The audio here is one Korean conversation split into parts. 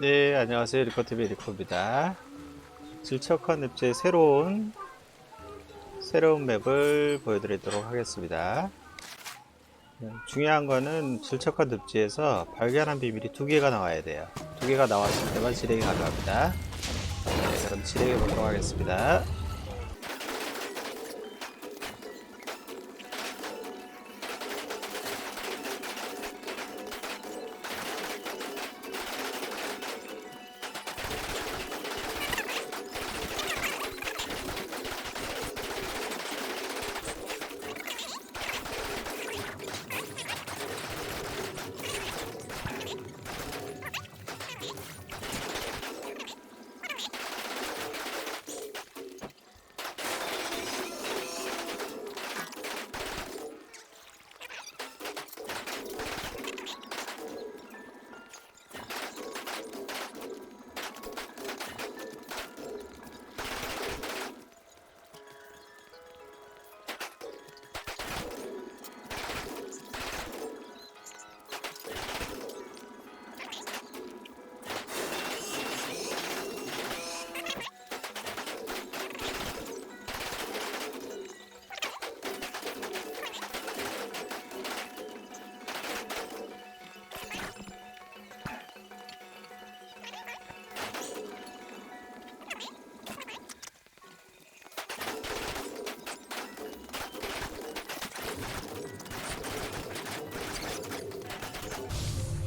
네, 안녕하세요. 리코TV 리코입니다. 질척한 늪지의 새로운, 새로운 맵을 보여드리도록 하겠습니다. 네, 중요한 거는 질척한 늪지에서 발견한 비밀이 두 개가 나와야 돼요. 두 개가 나왔을 때만 진행이 가능합니다. 네, 그럼 진행해 보도록 하겠습니다.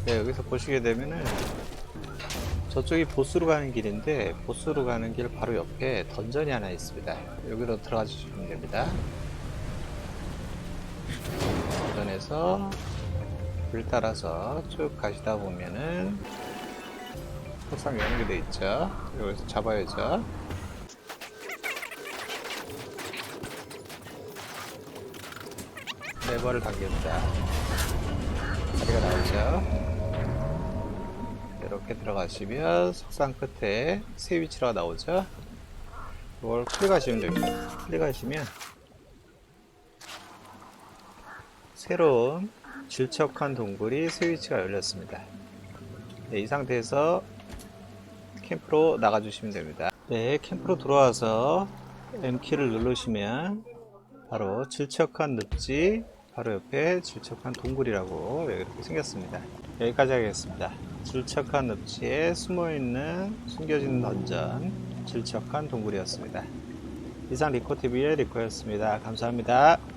네, 여기서 보시게 되면은 저쪽이 보스로 가는 길인데 보스로 가는 길 바로 옆에 던전이 하나 있습니다. 여기로 들어가 주시면 됩니다. 던전에서 길 따라서 쭉 가시다 보면은 항상 연결돼 있죠. 여기서 잡아야죠. 레버를 당깁니다. 다리가 나오죠. 이렇게 들어가시면 석상 끝에 새 위치가 나오죠. 이걸 클릭하시면 됩니다. 클릭하시면 새로운 질척한 동굴이 새 위치가 열렸습니다. 네, 이 상태에서 캠프로 나가주시면 됩니다. 네, 캠프로 들어와서 M키를 누르시면 바로 질척한 늪지 바로 옆에 질척한 동굴이라고 이렇게 생겼습니다. 여기까지 하겠습니다. 질척한 늪지에 숨어있는 숨겨진 던전 질척한 동굴이었습니다. 이상 리코TV의 리코였습니다. 감사합니다.